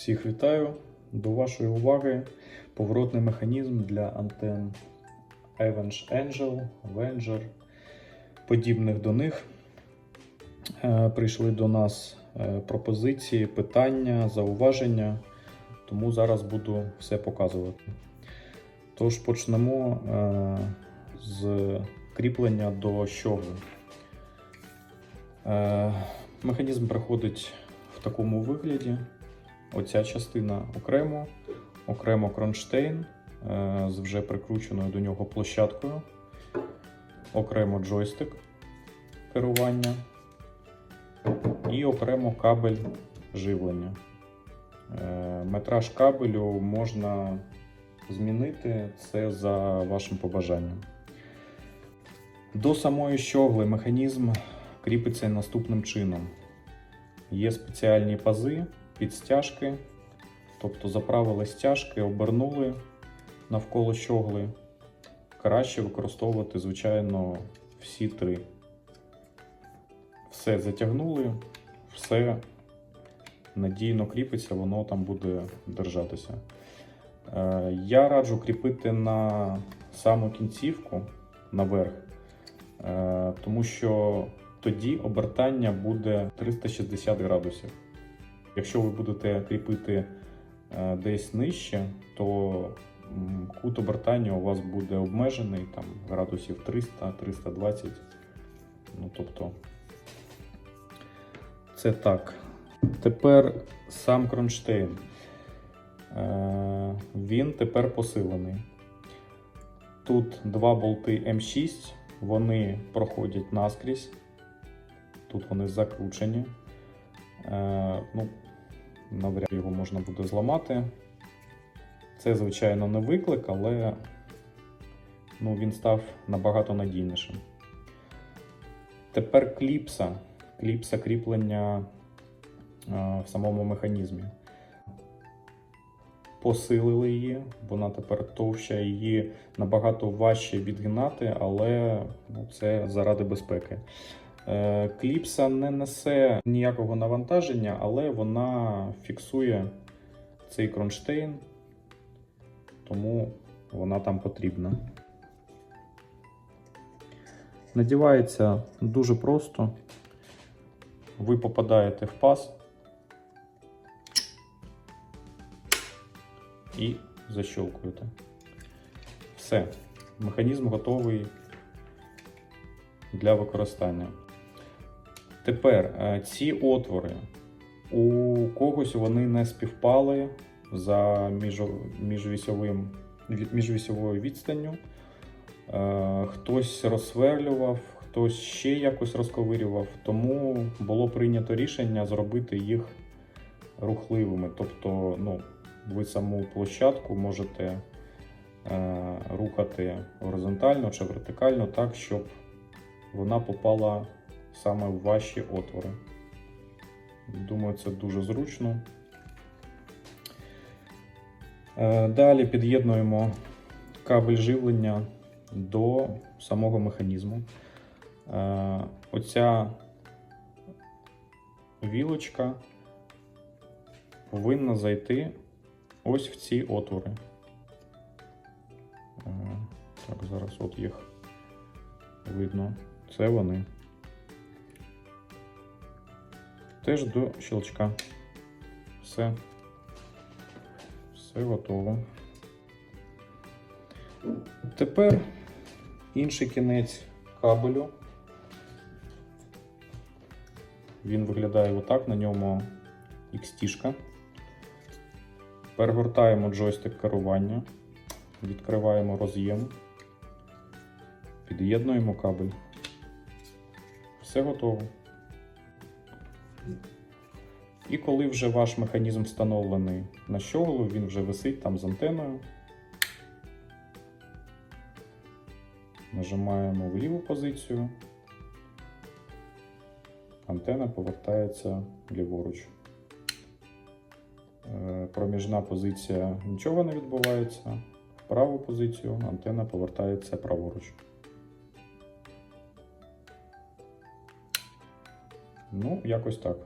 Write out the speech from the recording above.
Всіх вітаю! До вашої уваги поворотний механізм для антен Avenge Angel, Avenger, подібних до них. Е, Прийшли до нас е, пропозиції, питання, зауваження, тому зараз буду все показувати. Тож почнемо е, з кріплення до щогли. Е, Механізм приходить в такому вигляді. Оця частина окремо, окремо кронштейн е, з вже прикрученою до нього площадкою, окремо джойстик керування і окремо кабель живлення. Е, Метраж кабелю можна змінити це за вашим побажанням. До самої щогли механізм кріпиться наступним чином. Є спеціальні пази під стяжки, тобто заправили стяжки, обернули навколо щогли. Краще використовувати, звичайно, всі три. Все затягнули, все надійно кріпиться, воно там буде держатися. Е, Я раджу кріпити на саму кінцівку наверх, е, тому що тоді обертання буде 360 градусів. Якщо ви будете кріпити е, десь нижче, то кут обертання у вас буде обмежений там градусів 300-320. Ну, тобто, це так. Тепер сам кронштейн. Е, Він тепер посилений. Тут два болти М6, вони проходять наскрізь. Тут вони закручені. Е, ну, навряд його можна буде зламати. Це, звичайно, не виклик, але ну, він став набагато надійнішим. Тепер кліпса. Кліпса кріплення е, в самому механізмі. Посилили її, вона тепер товща, її набагато важче відгинати, але ну, це заради безпеки. Е, Кліпса не несе ніякого навантаження, але вона фіксує цей кронштейн, тому вона там потрібна. Надівається дуже просто. Ви попадаєте в паз і защелкуєте. Все, механізм готовий для використання. Тепер е, ці отвори. У когось вони не співпали за міжвісьовим, міжвісьовою відстанню. Е, Хтось розсверлював, хтось ще якось розковирював, тому було прийнято рішення зробити їх рухливими. Тобто, ну, ви саму площадку можете е, рухати горизонтально чи вертикально так, щоб вона попала саме в ваші отвори. Думаю, це дуже зручно. Е, Далі під'єднуємо кабель живлення до самого механізму. Е, Оця вілочка повинна зайти ось в ці отвори. Е, Так, зараз от їх видно. Це вони. Теж до щелчка. Все. Все готово. Тепер інший кінець кабелю. Він виглядає отак, на ньому XT-шка. Перегортаємо джойстик керування, відкриваємо роз'єм, під'єднуємо кабель. Все готово. І коли вже ваш механізм встановлений на щоглу, він вже висить там з антеною. Нажимаємо в ліву позицію. Антена повертається ліворуч. Е, Проміжна позиція нічого не відбувається. В праву позицію антена повертається праворуч. Ну, якось так.